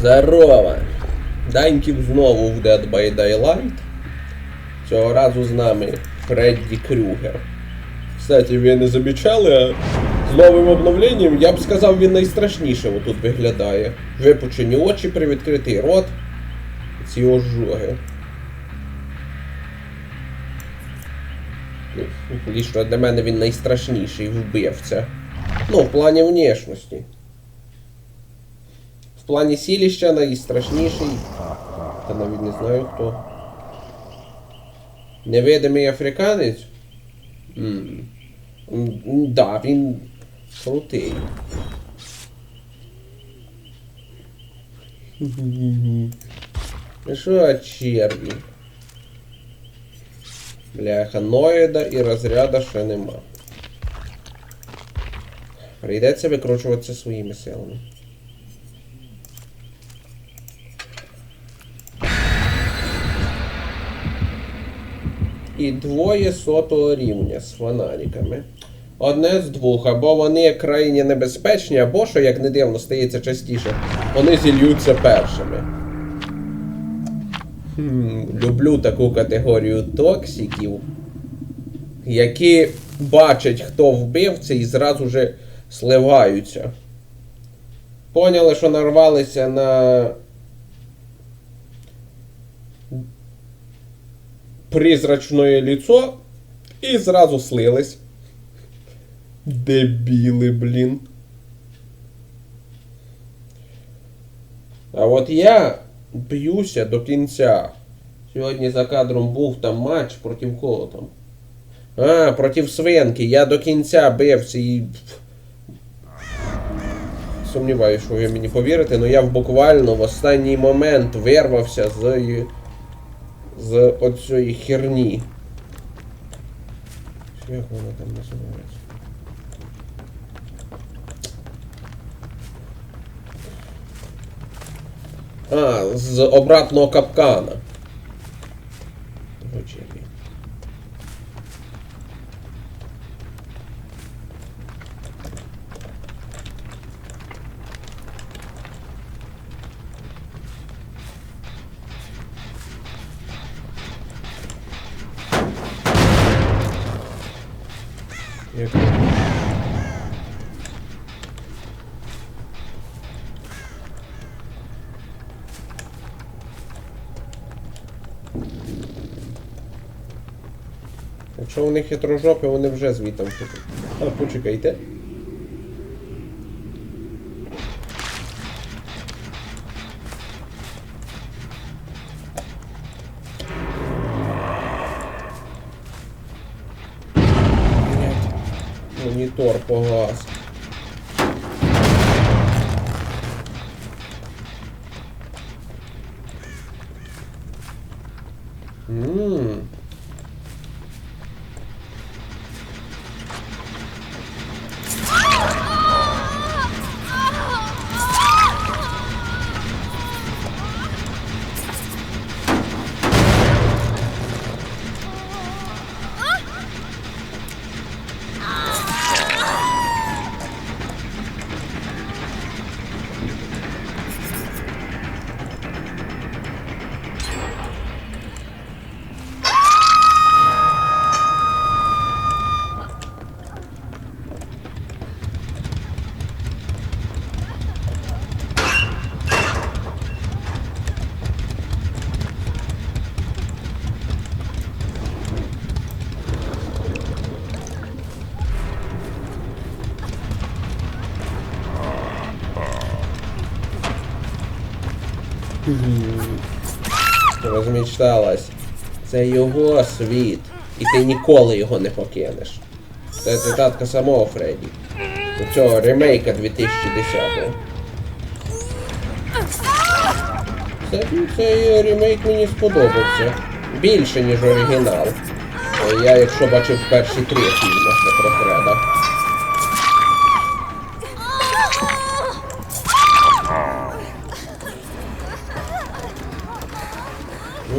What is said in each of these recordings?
Здорово! Даньків знову в Dead by Daylight. Цього разу з нами Фредді Крюгер. Кстати, ви не замічали, з новим обновленням, я б сказав, він найстрашніше отут виглядає. Випучені очі, привідкритий рот. Ці ожоги. Ну, Лічно для мене він найстрашніший вбивця. Ну, в плані внешності. В плані сіліща найстрашніший. Та навіть не знаю хто. Невидимий африканець? М. М, Да, він крутий. Що черві? Бляха, ноїда і розряда ще нема. Прийдеться викручуватися своїми силами. І двоє сотого рівня з фонариками. Одне з двох, або вони крайні небезпечні, або, що як не дивно стається частіше, вони зільються першими. Хм, люблю таку категорію токсиків, які бачать, хто вбивця, і зразу же сливаються. Поняли, що нарвалися на призрачне лицо і зразу слились. Дебіли, блін. А от я б'юся до кінця. Сьогодні за кадром був там матч проти кого там. А, проти свинки. Я до кінця бився і. Сумніваюся, що ви мені повірите, але я буквально в останній момент вирвався з. З оцієї херні. Як вона там називається? А, з обратного капкана. Вечірній. Як... Якщо є трожопи, вони вже звітом. А, почекайте. Монітор погас. Ммм. Розмічталась. Це його світ. І ти ніколи його не покинеш. Це цитатка самого Фредді. У цього ремейка 2010-го. Це, цей ремейк мені сподобався. Більше, ніж оригінал. Я, якщо бачив перші три фільми про Фреда.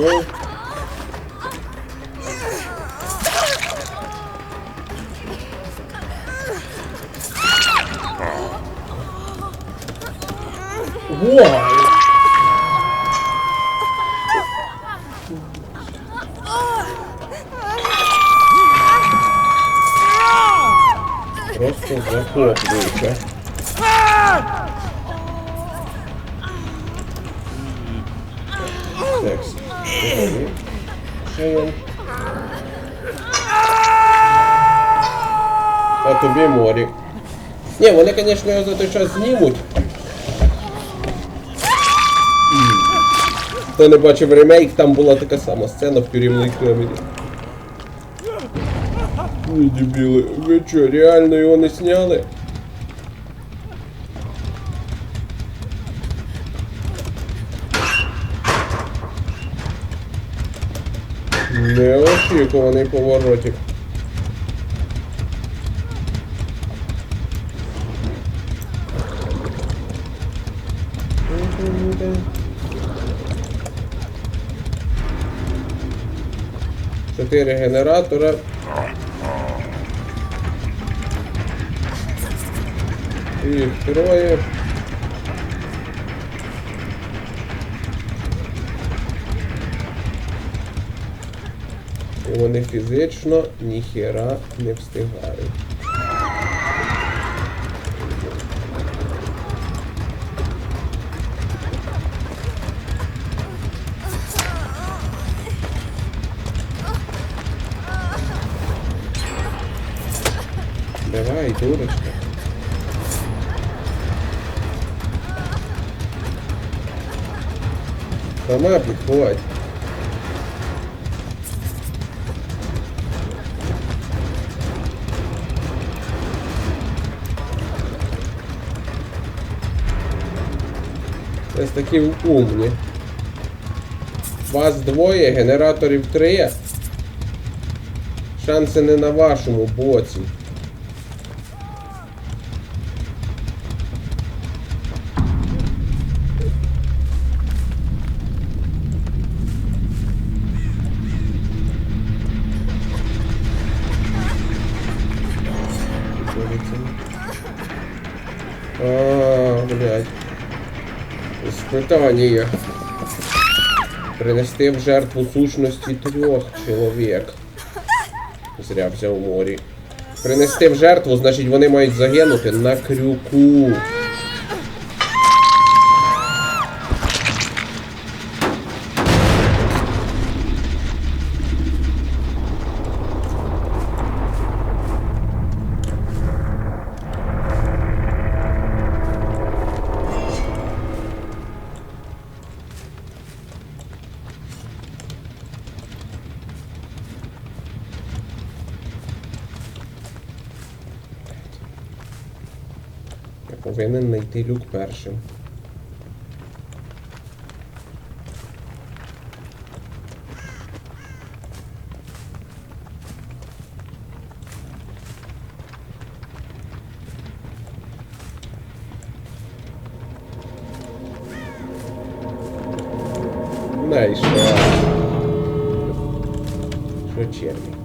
wall. Why? Просто заход выше. Секс. Є. А тобі морі. Ні, вони, звісно, його за той час знімуть. Хто не бачив ремейк, там була така сама сцена в тюремній камері. Ой, дебіли, ви що, реально його не сняли? Неочікуваний поворотик. Чотири генератора. Їх троє. І вони фізично ніхера не встигають. Давай, дурочка. Сама підходь. Ось такі умні. Вас двоє, генераторів три. Шанси не на вашому боці. А, блядь. Испытание. Принести в жертву сущності трьох чоловік. Зря взяв морі. Принести в жертву, значить вони мають загинути на крюку. повинен знайти люк першим. Знайшов. Що черві?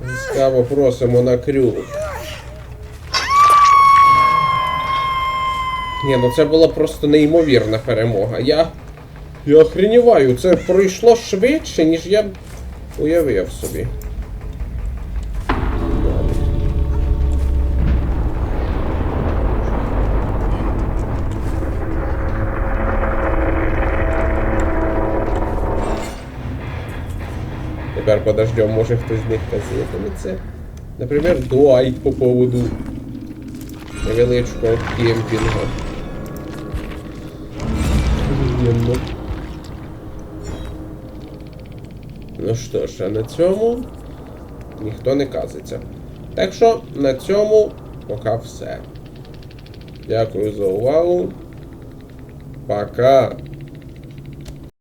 Ласкаво просимо на крюк. Ні, ну це була просто неймовірна перемога. Я. Я охреніваю, це пройшло швидше, ніж я уявив собі. Тепер подождем, може хтось з них казитиметься. Наприклад, Дуайт по поводу невеличкого кемпінгу. Охуєнно. що ж, а на цьому ніхто не казиться. Так що на цьому поки все. Дякую за увагу. Пока.